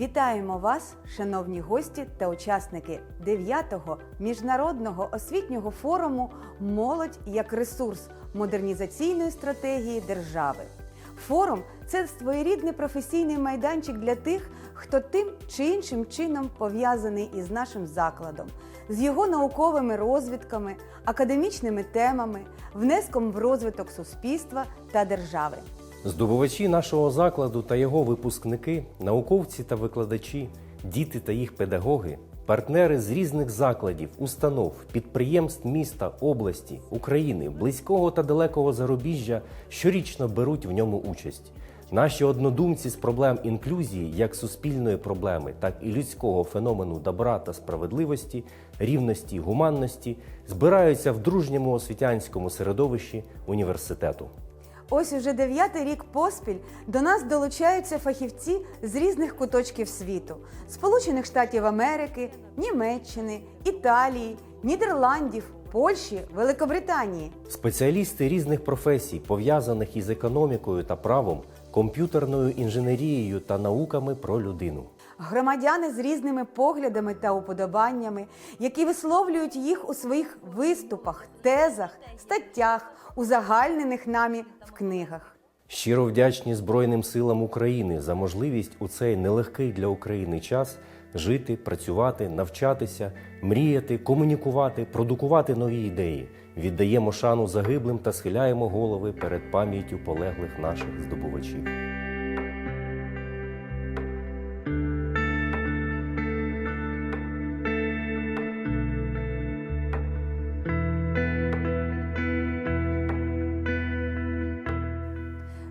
Вітаємо вас, шановні гості та учасники 9-го міжнародного освітнього форуму Молодь як ресурс модернізаційної стратегії держави. Форум це своєрідний професійний майданчик для тих, хто тим чи іншим чином пов'язаний із нашим закладом, з його науковими розвідками, академічними темами, внеском в розвиток суспільства та держави. Здобувачі нашого закладу та його випускники, науковці та викладачі, діти та їх педагоги, партнери з різних закладів, установ, підприємств міста, області, України, близького та далекого зарубіжжя щорічно беруть в ньому участь. Наші однодумці з проблем інклюзії, як суспільної проблеми, так і людського феномену добра та справедливості, рівності, гуманності, збираються в дружньому освітянському середовищі університету. Ось уже дев'ятий рік поспіль до нас долучаються фахівці з різних куточків світу: Сполучених Штатів Америки, Німеччини, Італії, Нідерландів, Польщі, Великобританії. Спеціалісти різних професій, пов'язаних із економікою та правом, комп'ютерною інженерією та науками про людину. Громадяни з різними поглядами та уподобаннями, які висловлюють їх у своїх виступах, тезах, статтях, узагальнених нами в книгах. Щиро вдячні Збройним силам України за можливість у цей нелегкий для України час жити, працювати, навчатися, мріяти, комунікувати, продукувати нові ідеї. Віддаємо шану загиблим та схиляємо голови перед пам'яттю полеглих наших здобувачів.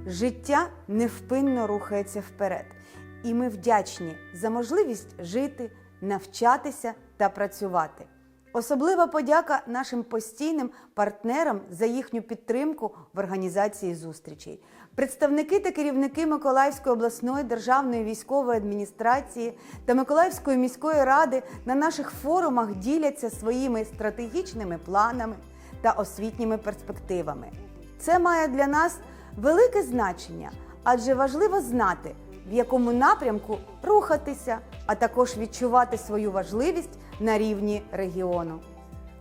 Життя невпинно рухається вперед, і ми вдячні за можливість жити, навчатися та працювати. Особлива подяка нашим постійним партнерам за їхню підтримку в організації зустрічей. Представники та керівники Миколаївської обласної державної військової адміністрації та Миколаївської міської ради на наших форумах діляться своїми стратегічними планами та освітніми перспективами. Це має для нас велике значення, адже важливо знати, в якому напрямку рухатися, а також відчувати свою важливість на рівні регіону.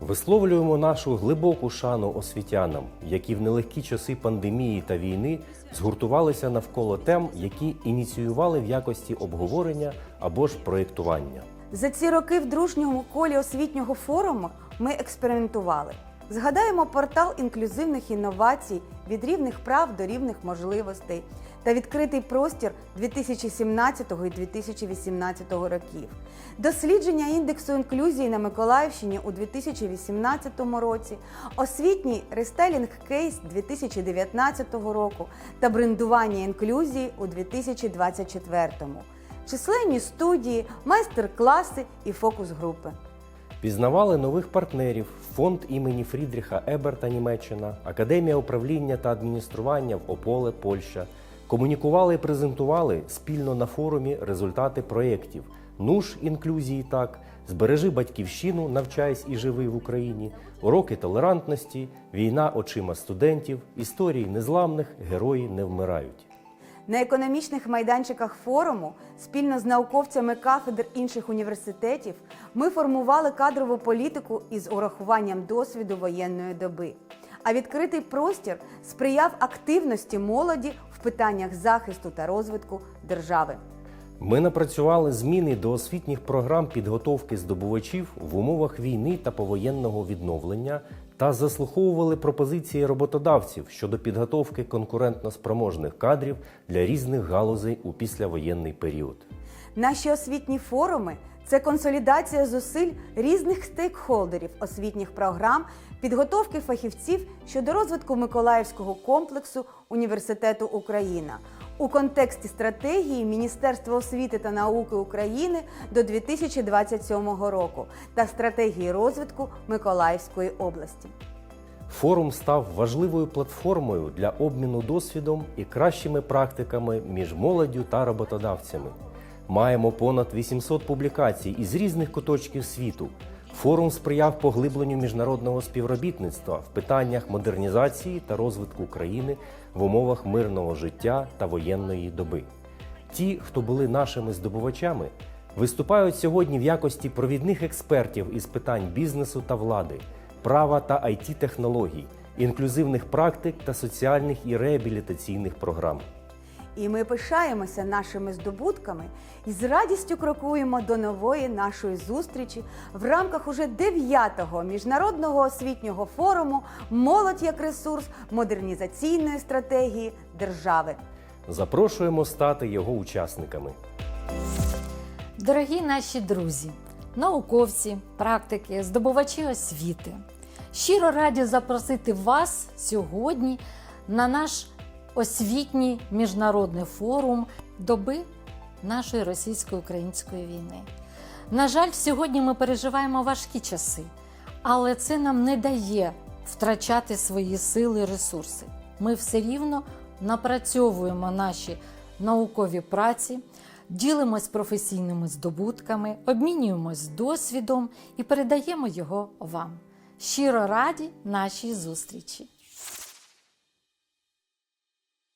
Висловлюємо нашу глибоку шану освітянам, які в нелегкі часи пандемії та війни згуртувалися навколо тем, які ініціювали в якості обговорення або ж проєктування. За ці роки в дружньому колі освітнього форуму ми експериментували. Згадаємо портал інклюзивних інновацій від рівних прав до рівних можливостей та відкритий простір 2017 і 2018 років, дослідження індексу інклюзії на Миколаївщині у 2018 році, освітній рестайлінг кейс 2019 року та брендування інклюзії у 2024. Численні студії, майстер-класи і фокус-групи. Пізнавали нових партнерів фонд імені Фрідріха Еберта Німеччина, Академія управління та адміністрування в Ополе, Польща. Комунікували і презентували спільно на форумі результати проєктів Нуж інклюзії так, збережи батьківщину, навчайся і живи в Україні, уроки толерантності, війна очима студентів, історії незламних, герої не вмирають. На економічних майданчиках форуму спільно з науковцями кафедр інших університетів ми формували кадрову політику із урахуванням досвіду воєнної доби. А відкритий простір сприяв активності молоді в питаннях захисту та розвитку держави. Ми напрацювали зміни до освітніх програм підготовки здобувачів в умовах війни та повоєнного відновлення та заслуховували пропозиції роботодавців щодо підготовки конкурентноспроможних кадрів для різних галузей у післявоєнний період. Наші освітні форуми це консолідація зусиль різних стейкхолдерів освітніх програм, підготовки фахівців щодо розвитку Миколаївського комплексу Університету Україна у контексті стратегії Міністерства освіти та науки України до 2027 року та стратегії розвитку Миколаївської області. Форум став важливою платформою для обміну досвідом і кращими практиками між молоддю та роботодавцями. Маємо понад 800 публікацій із різних куточків світу. Форум сприяв поглибленню міжнародного співробітництва в питаннях модернізації та розвитку України в умовах мирного життя та воєнної доби. Ті, хто були нашими здобувачами, виступають сьогодні в якості провідних експертів із питань бізнесу та влади, права та it технологій, інклюзивних практик та соціальних і реабілітаційних програм. І ми пишаємося нашими здобутками і з радістю крокуємо до нової нашої зустрічі в рамках уже 9-го міжнародного освітнього форуму Молодь як ресурс модернізаційної стратегії держави. Запрошуємо стати його учасниками. Дорогі наші друзі, науковці, практики, здобувачі освіти. Щиро раді запросити вас сьогодні на наш освітній міжнародний форум доби нашої російсько-української війни. На жаль, сьогодні ми переживаємо важкі часи, але це нам не дає втрачати свої сили ресурси. Ми все рівно напрацьовуємо наші наукові праці, ділимось професійними здобутками, обмінюємось досвідом і передаємо його вам. Щиро раді нашій зустрічі!